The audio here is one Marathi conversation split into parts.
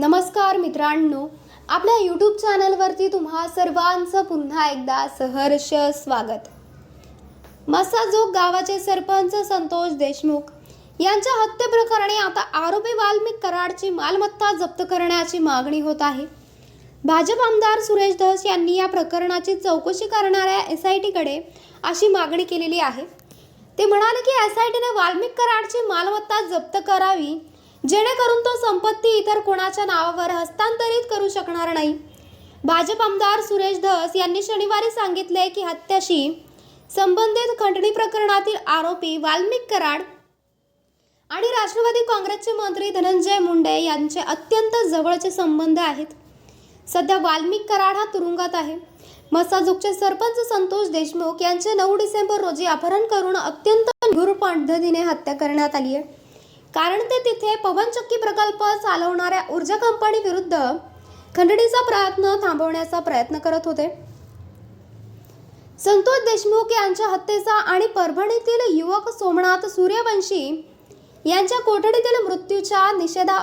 नमस्कार मित्रांनो आपल्या यूट्यूब चॅनलवरती तुम्हा सर्वांचं पुन्हा एकदा सहर्ष स्वागत. मसाजोग गावाचे सरपंच संतोष देशमुख यांच्या हत्येप्रकरणी आता आरोपी वाल्मिक कराडची मालमत्ता जप्त करण्याची मागणी होत आहे. भाजप आमदार सुरेश धस यांनी या प्रकरणाची चौकशी करणाऱ्या एस आय टीकडे अशी मागणी केलेली आहे. ते म्हणाले की एस आय टीने वाल्मिक कराडची मालमत्ता जप्त करावी जेणेकरून तो संपत्ती इतर कोणाच्या नावावर हस्तांतरित करू शकणार नाही. भाजप आमदार सुरेश धस यांनी शनिवारी सांगितले की हत्याशी संबंधित खंडणी प्रकरणातील आरोपी वाल्मिक कराड आणि राष्ट्रवादी काँग्रेसचे मंत्री धनंजय मुंडे यांचे अत्यंत जवळचे संबंध आहेत. सध्या वाल्मिक कराड हा तुरुंगात आहे. मसाजुकचे सरपंच संतोष देशमुख यांचे नऊ डिसेंबर रोजी अपहरण करून अत्यंत निगूर पद्धतीने हत्या करण्यात आली आहे. कारण ते तिथे पवनचक्की प्रकल्प चालवणाऱ्या ऊर्जा कंपनी विरुद्ध खंडणीचा प्रयत्न थांबवण्याचा प्रयत्न करत होते. संतोष देशमुख यांच्या हत्येचा आणि परभणीतील युवक सोमनाथ सूर्यवंशी यांच्या कोठडीतील मृत्यूच्या निषेधा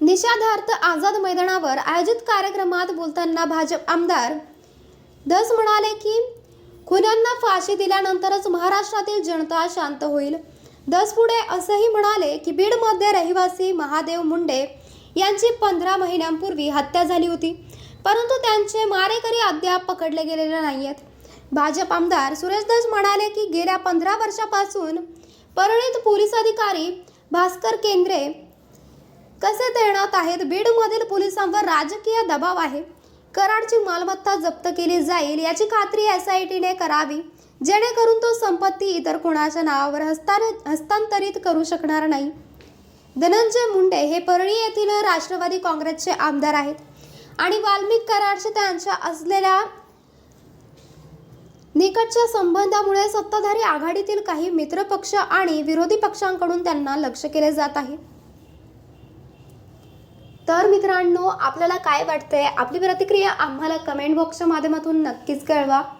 निषेधार्थ आझाद मैदानावर आयोजित कार्यक्रमात बोलताना भाजप आमदार दस म्हणाले की खुन्यांना फाशी दिल्यानंतरच महाराष्ट्रातील जनता शांत होईल. दसपुडे पुढे असंही म्हणाले की बीडमध्ये रहिवासी महादेव मुंडे यांची पंधरा महिन्यांपूर्वी हत्या झाली होती. परंतु त्यांचे मारेकरी अद्याप पकडले गेलेले नाही आहेत भाजप आमदार सुरेश म्हणाले की गेल्या पंधरा वर्षापासून परळीत पोलीस अधिकारी भास्कर केंद्रे कसे तैनात आहेत? बीडमधील पोलिसांवर राजकीय दबाव आहे. कराडची मालमत्ता जप्त केली जाईल याची खात्री एस आय टीने करावी. जेणेकरून तो संपत्ती इतर कोणाच्या नावावर हस्तांतरित हस्तांतरित करू शकणार नाही. धनंजय मुंडे हे परळी येथील राष्ट्रवादी काँग्रेसचे आमदार आहेत आणि वाल्मिक कराडचे त्यांच्या असलेल्या निकटच्या संबंधामुळे सत्ताधारी आघाडीतील काही मित्रपक्ष आणि विरोधी पक्षांकडून त्यांना लक्ष केले जात आहे. तर मित्रांनो आपल्याला काय वाटतंय? आपली प्रतिक्रिया आम्हाला कमेंट बॉक्सच्या माध्यमातून नक्कीच कळवा.